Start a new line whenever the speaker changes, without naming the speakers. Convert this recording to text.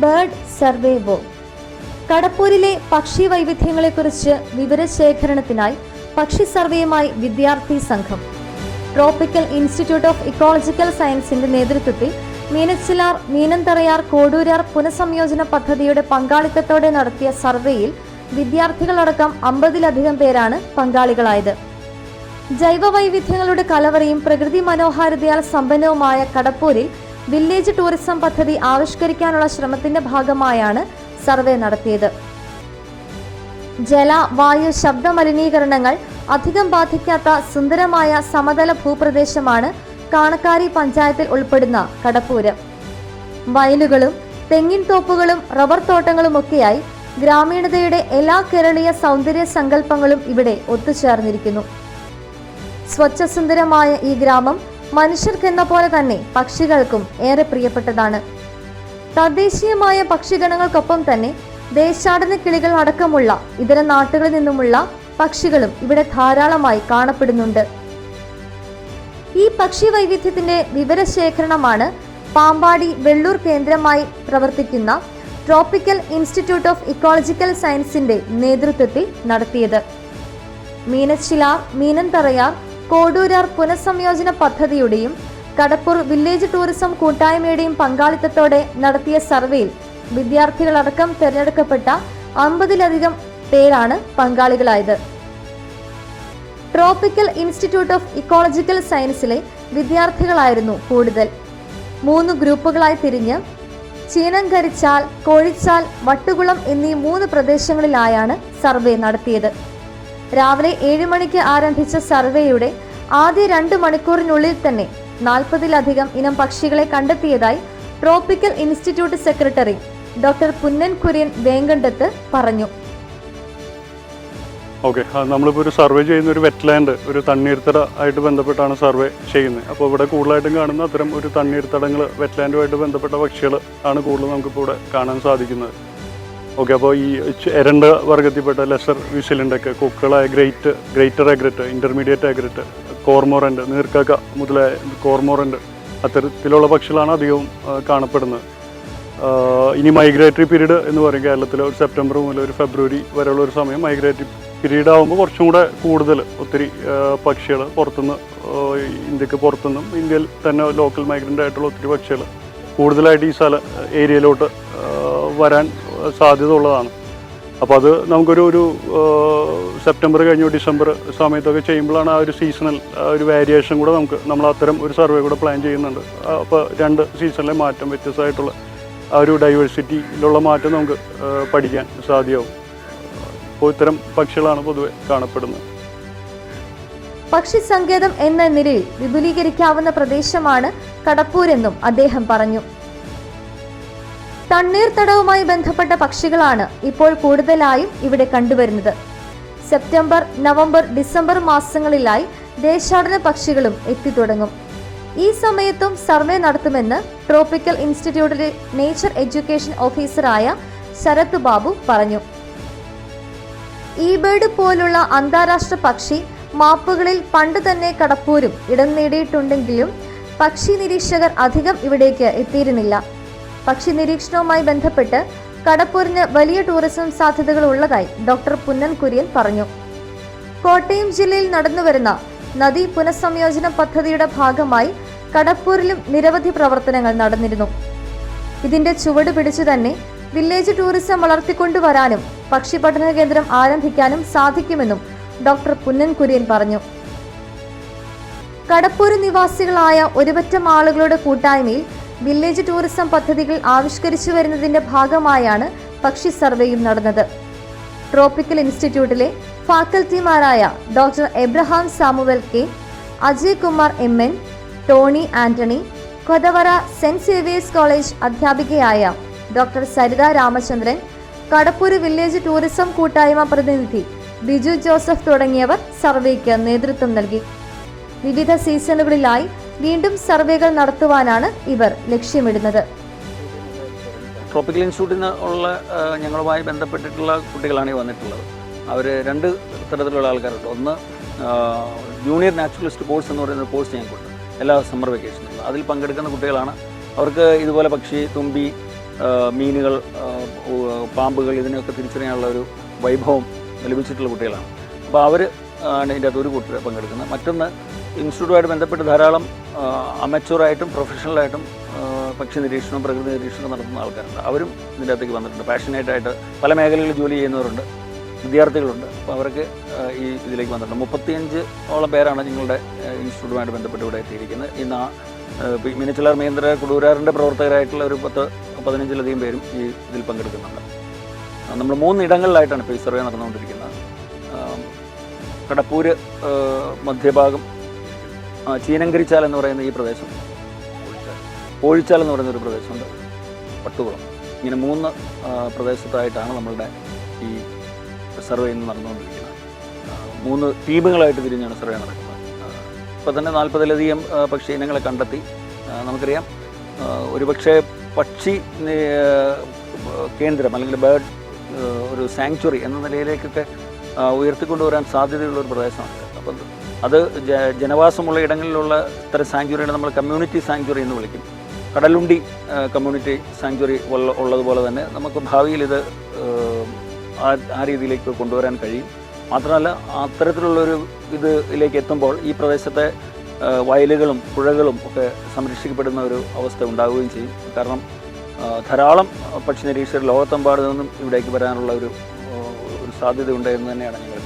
Bird survey വോ കടപ്പൂരിലെ പക്ഷി വൈവിധ്യങ്ങളെക്കുറിച്ച് വിവരശേഖരണത്തിനായി പക്ഷി സർവേയുമായി വിദ്യാർത്ഥി സംഘം. ട്രോപ്പിക്കൽ ഇൻസ്റ്റിറ്റ്യൂട്ട് ഓഫ് ഇക്കോളജിക്കൽ സയൻസിന്റെ നേതൃത്വത്തിൽ മീനച്ചിലാർ മീനന്തറയാർ കോടൂരാർ പുനഃസംയോജന പദ്ധതിയുടെ പങ്കാളിത്തത്തോടെ നടത്തിയ സർവേയിൽ വിദ്യാർത്ഥികളടക്കം അമ്പതിലധികം പേരാണ് പങ്കാളികളായത്. ജൈവ വൈവിധ്യങ്ങളുടെ കലവറയും പ്രകൃതി മനോഹാരിതയാൽ സമ്പന്നവുമായ കടപ്പൂരിൽ വില്ലേജ് ടൂറിസം പദ്ധതി ആവിഷ്കരിക്കാനുള്ള ശ്രമത്തിന്റെ ഭാഗമായാണ് സർവേ നടത്തിയത്. ജല വായു ശബ്ദ മലിനീകരണങ്ങൾ അധികം ബാധിക്കാത്ത സുന്ദരമായ സമതല ഭൂപ്രദേശമാണ് കാണക്കാരി പഞ്ചായത്തിൽ ഉൾപ്പെടുന്ന കടപ്പൂര്. വയലുകളും തെങ്ങിൻ തോപ്പുകളും റബ്ബർ തോട്ടങ്ങളുമൊക്കെയായി ഗ്രാമീണതയുടെ എല്ലാ കേരളീയ സൗന്ദര്യ സങ്കല്പങ്ങളും ഇവിടെ ഒത്തുചേർന്നിരിക്കുന്നു. സ്വച്ഛസുന്ദരമായ ഈ ഗ്രാമം മനുഷ്യർക്കെന്ന പോലെ തന്നെ പക്ഷികൾക്കും ഏറെ പ്രിയപ്പെട്ടതാണ്. തദ്ദേശീയമായ പക്ഷിഗണങ്ങൾക്കൊപ്പം തന്നെ ദേശാടന കിളികൾ അടക്കമുള്ള ഇതര നാട്ടുകളിൽ നിന്നുമുള്ള പക്ഷികളും ഇവിടെ ധാരാളമായി കാണപ്പെടുന്നുണ്ട്. ഈ പക്ഷി വൈവിധ്യത്തിന്റെ വിവരശേഖരണമാണ് പാമ്പാടി വെള്ളൂർ കേന്ദ്രമായി പ്രവർത്തിക്കുന്ന ട്രോപ്പിക്കൽ ഇൻസ്റ്റിറ്റ്യൂട്ട് ഓഫ് ഇക്കോളജിക്കൽ സയൻസിന്റെ നേതൃത്വത്തിൽ നടത്തിയത്. മീനച്ചിലാർ മീനന്തറയാർ കോഡൂരാർ പുനഃസംയോജന പദ്ധതിയുടെയും കടപ്പൂർ വില്ലേജ് ടൂറിസം കൂട്ടായ്മയുടെയും പങ്കാളിത്തത്തോടെ നടത്തിയ സർവേയിൽ വിദ്യാർത്ഥികളടക്കം തിരഞ്ഞെടുക്കപ്പെട്ട അമ്പതിലധികം പേരാണ് പങ്കാളികളായത്. ട്രോപ്പിക്കൽ ഇൻസ്റ്റിറ്റ്യൂട്ട് ഓഫ് ഇക്കോളജിക്കൽ സയൻസിലെ വിദ്യാർത്ഥികളായിരുന്നു കൂടുതൽ. മൂന്ന് ഗ്രൂപ്പുകളായി തിരിഞ്ഞ് ചീനങ്കരിച്ചാൽ കോഴിച്ചാൽ വട്ടുകുളം എന്നീ മൂന്ന് പ്രദേശങ്ങളിലായാണ് സർവേ നടത്തിയത്. രാവിലെ ഏഴ് മണിക്ക് ആരംഭിച്ച സർവേയുടെ ആദ്യ രണ്ട് മണിക്കൂറിനുള്ളിൽ തന്നെ നാൽപ്പതിലധികം ഇനം പക്ഷികളെ കണ്ടെത്തിയതായി tropical institute secretary doctor Punnan Kurian Vengandath പറഞ്ഞു.
ഓക്കെ നമ്മളിപ്പോൾ ഒരു സർവേ ചെയ്യുന്ന ഒരു വെറ്റ്ലാൻഡ് ഒരു തണ്ണീർത്തട ആയിട്ട് ബന്ധപ്പെട്ടാണ് സർവേ ചെയ്യുന്നത്. അപ്പോൾ ഇവിടെ കൂടുതലായിട്ടും കാണുന്ന അത്തരം ഒരു തണ്ണീർത്തടങ്ങൾ വെറ്റ്ലാൻഡുമായിട്ട് ബന്ധപ്പെട്ട പക്ഷികൾ ആണ് കൂടുതൽ നമുക്കിപ്പോൾ ഇവിടെ കാണാൻ സാധിക്കുന്നത്. ഓക്കെ അപ്പോൾ ഈ രണ്ട് വർഗത്തിൽപ്പെട്ട ലെസർ വിസിലിന്റെയൊക്കെ കൊക്കുകളായ great greater egret intermediate egret cormorant നീർക്കക്ക മുതലായ കോർമോറന്റ് അത്തരത്തിലുള്ള പക്ഷികളാണ് അധികവും കാണപ്പെടുന്നത്. ഇനി മൈഗ്രേറ്ററി പീരീഡ് എന്ന് പറയും കേരളത്തിൽ ഒരു സെപ്റ്റംബർ മുതൽ ഒരു ഫെബ്രുവരി വരെയുള്ള ഒരു സമയം മൈഗ്രേറ്ററി പീരീഡ് ആകുമ്പോൾ കുറച്ചും കൂടെ കൂടുതൽ ഒത്തിരി പക്ഷികൾ പുറത്തുനിന്ന് ഇന്ത്യയ്ക്ക് പുറത്തുനിന്നും ഇന്ത്യയിൽ തന്നെ ലോക്കൽ മൈഗ്രന്റ് ആയിട്ടുള്ള ഒത്തിരി പക്ഷികൾ കൂടുതലായിട്ട് ഈ സ്ഥല ഏരിയയിലോട്ട് വരാൻ സാധ്യത ഉള്ളതാണ് അപ്പോൾ അത് നമുക്കൊരു ഒരു സെപ്റ്റംബർ കഴിഞ്ഞു ഡിസംബർ സമയത്തൊക്കെ ചെയ്യുമ്പോഴാണ് ആ ഒരു സീസണൽ ഒരു വേരിയേഷൻ കൂടെ നമുക്ക് നമ്മൾ അത്തരം ഒരു സർവേ കൂടെ പ്ലാൻ ചെയ്യുന്നുണ്ട്. അപ്പോൾ രണ്ട് സീസണിലെ മാറ്റം വ്യത്യസ്തമായിട്ടുള്ള ആ ഒരു ഡൈവേഴ്സിറ്റിയിലുള്ള മാറ്റം നമുക്ക് പഠിക്കാൻ സാധ്യമാവും. അപ്പോൾ ഇത്തരം പക്ഷികളാണ് പൊതുവെ കാണപ്പെടുന്നത്.
പക്ഷി സങ്കേതം എന്ന നിലയിൽ വിപുലീകരിക്കാവുന്ന പ്രദേശമാണ് കടപ്പൂരെന്നും അദ്ദേഹം പറഞ്ഞു. തണ്ണീർത്തടവുമായി ബന്ധപ്പെട്ട പക്ഷികളാണ് ഇപ്പോൾ കൂടുതലായും ഇവിടെ കണ്ടുവരുന്നത്. സെപ്റ്റംബർ നവംബർ ഡിസംബർ മാസങ്ങളിലായി ദേശാടന പക്ഷികളും എത്തിത്തുടങ്ങും. ഈ സമയത്തും സർവേ നടത്തുമെന്ന് ട്രോപ്പിക്കൽ ഇൻസ്റ്റിറ്റ്യൂട്ടിലെ നേച്ചർ എഡ്യൂക്കേഷൻ ഓഫീസറായ ശരത് ബാബു പറഞ്ഞു. ഈ ബേർഡ് പോലുള്ള അന്താരാഷ്ട്ര പക്ഷി മാപ്പുകളിൽ പണ്ട് തന്നെ കടപ്പൂരും ഇടം നേടിയിട്ടുണ്ടെങ്കിലും പക്ഷി നിരീക്ഷകർ അധികം ഇവിടേക്ക് എത്തിയിരുന്നില്ല. പക്ഷി നിരീക്ഷണവുമായി ബന്ധപ്പെട്ട് കടപ്പൂരിന് വലിയ ടൂറിസം സാധ്യതകൾ ഉള്ളതായി ഡോക്ടർ പുന്നൻ കുര്യൻ പറഞ്ഞു. കോട്ടയം ജില്ലയിൽ നടന്നുവരുന്ന നദീ പുനഃസംയോജന പദ്ധതിയുടെ ഭാഗമായി കടപ്പൂരിലും നിരവധി പ്രവർത്തനങ്ങൾ നടന്നിരുന്നു. ഇതിന്റെ ചുവട് പിടിച്ചു തന്നെ വില്ലേജ് ടൂറിസം വളർത്തിക്കൊണ്ടുവരാനും പക്ഷി പഠന കേന്ദ്രം ആരംഭിക്കാനും സാധിക്കുമെന്നും ഡോക്ടർ പുന്നൻ കുര്യൻ പറഞ്ഞു. കടപ്പൂര് നിവാസികളായ ഒരുപറ്റം ആളുകളുടെ കൂട്ടായ്മയിൽ വില്ലേജ് ടൂറിസം പദ്ധതികൾ ആവിഷ്കരിച്ചു വരുന്നതിന്റെ ഭാഗമായാണ് പക്ഷി സർവേയും നടന്നത്. ട്രോപ്പിക്കൽ ഇൻസ്റ്റിറ്റ്യൂട്ടിലെ ഫാക്കൽറ്റിമാരായ doctor Abraham Samuel K Ajay Kumar M N Tony Antony Kothavara Saint Xavier's college അധ്യാപികയായ doctor Saritha Ramachandran Kadappoor village tourism കൂട്ടായ്മ പ്രതിനിധി ബിജു ജോസഫ് തുടങ്ങിയവർ സർവേക്ക് നേതൃത്വം നൽകി. വിവിധ സീസണുകളിലായി വീണ്ടും സർവേകൾ നടത്തുവാനാണ് ഇവർ ലക്ഷ്യമിടുന്നത്.
ട്രോപ്പിക്കൽ ഇൻസ്റ്റിറ്റ്യൂട്ടിൽ നിന്ന് ഉള്ള ഞങ്ങളുമായി ബന്ധപ്പെട്ടിട്ടുള്ള കുട്ടികളാണ് ഈ വന്നിട്ടുള്ളത്. അവർ രണ്ട് തരത്തിലുള്ള ആൾക്കാരുണ്ട്. ഒന്ന് ജൂനിയർ നാച്ചുറലിസ്റ്റ് കോഴ്സ് എന്ന് പറയുന്ന കോഴ്സ് ഞങ്ങൾക്കുണ്ട്. എല്ലാ സമ്മർ വെക്കേഷനിലും. അതിൽ പങ്കെടുക്കുന്ന കുട്ടികളാണ്. അവർക്ക് ഇതുപോലെ പക്ഷി തുമ്പി മീനുകൾ പാമ്പുകൾ ഇതിനെയൊക്കെ തിരിച്ചറിയാനുള്ള ഒരു വൈഭവം ലഭിച്ചിട്ടുള്ള കുട്ടികളാണ്. അപ്പോൾ അവർ ആണ് ഇതിന്റെ അകത്ത് ഒരു കൂട്ടർ പങ്കെടുക്കുന്നത്. മറ്റൊന്ന് ഇൻസ്റ്റിറ്റ്യൂട്ടുമായിട്ട് ബന്ധപ്പെട്ട് ധാരാളം അമച്ചുവറായിട്ടും പ്രൊഫഷണലായിട്ടും പക്ഷി നിരീക്ഷണവും പ്രകൃതി നിരീക്ഷണവും നടത്തുന്ന ആൾക്കാരുണ്ട്. അവരും ഇതിന്റെ അകത്തേക്ക് വന്നിട്ടുണ്ട് പാഷനേറ്റായിട്ട് പല മേഖലകളിൽ ജോലി ചെയ്യുന്നവരുണ്ട്. വിദ്യാർത്ഥികളുണ്ട്. അപ്പോൾ അവർക്ക് ഈ ഇതിലേക്ക് വന്നിട്ടുണ്ട്. മുപ്പത്തിയഞ്ച് ഓളം പേരാണ് നിങ്ങളുടെ ഇൻസ്റ്റിറ്റ്യൂട്ടുമായിട്ട് ബന്ധപ്പെട്ട് ഇവിടെ എത്തിയിരിക്കുന്നത്. ഇന്ന് മിനിച്ചിലാർ മഹേന്ദ്ര കുടൂരാറിന്റെ പ്രവർത്തകരായിട്ടുള്ള ഒരു പത്ത് പതിനഞ്ചിലധികം പേരും ഈ ഇതിൽ പങ്കെടുക്കുന്നുണ്ട്. നമ്മൾ മൂന്നിടങ്ങളിലായിട്ടാണ് ഇപ്പോൾ ഈ സർവേ നടന്നുകൊണ്ടിരിക്കുന്നത്. കടപ്പൂര് മധ്യഭാഗം ചീനങ്കരിച്ചാൽ എന്ന് പറയുന്ന ഈ പ്രദേശം. പോഴിച്ചാൽ എന്ന് പറയുന്ന ഒരു പ്രദേശമുണ്ട്. പട്ടുകുളം. ഇങ്ങനെ മൂന്ന് പ്രദേശത്തായിട്ടാണ് നമ്മളുടെ ഈ സർവേ ഇന്ന് നടന്നുകൊണ്ടിരിക്കുന്നത്. മൂന്ന് ടീമുകളായിട്ട് തിരിഞ്ഞാണ് സർവേ നടക്കുന്നത്. ഇപ്പോൾ തന്നെ നാൽപ്പതിലധികം പക്ഷി ഇനങ്ങളെ കണ്ടെത്തി. നമുക്കറിയാം ഒരു ഒരുപക്ഷെ പക്ഷി കേന്ദ്രം അല്ലെങ്കിൽ ബേർഡ് ഒരു സാങ്ച്വറി എന്ന നിലയിലേക്കൊക്കെ ഉയർത്തിക്കൊണ്ടുവരാൻ സാധ്യതയുള്ള ഒരു പ്രദേശമാണ്. അത് ജനവാസമുള്ള ഇടങ്ങളിലുള്ള ഇത്തരം സാങ്ച്വറിനെ നമ്മൾ കമ്മ്യൂണിറ്റി സാങ്ച്വറി എന്ന് വിളിക്കും. കടലുണ്ടി കമ്മ്യൂണിറ്റി സാങ്ച്വറി ഉള്ള ഉള്ളതുപോലെ തന്നെ നമുക്ക് ഭാവിയിൽ ഇത് ആ രീതിയിലേക്ക് കൊണ്ടുവരാൻ കഴിയും. മാത്രമല്ല അത്തരത്തിലുള്ളൊരു ഇത് ഇതിലേക്ക് എത്തുമ്പോൾ ഈ പ്രദേശത്തെ വയലുകളും പുഴകളും ഒക്കെ സംരക്ഷിക്കപ്പെടുന്ന ഒരു അവസ്ഥ ഉണ്ടാവുകയും ചെയ്യും. കാരണം ധാരാളം പക്ഷി നിരീക്ഷകർ ലോകത്തെമ്പാട് നിന്നും ഇവിടേക്ക് വരാനുള്ള ഒരു ഒരു സാധ്യതയുണ്ട് എന്ന് തന്നെയാണ് ഞങ്ങൾ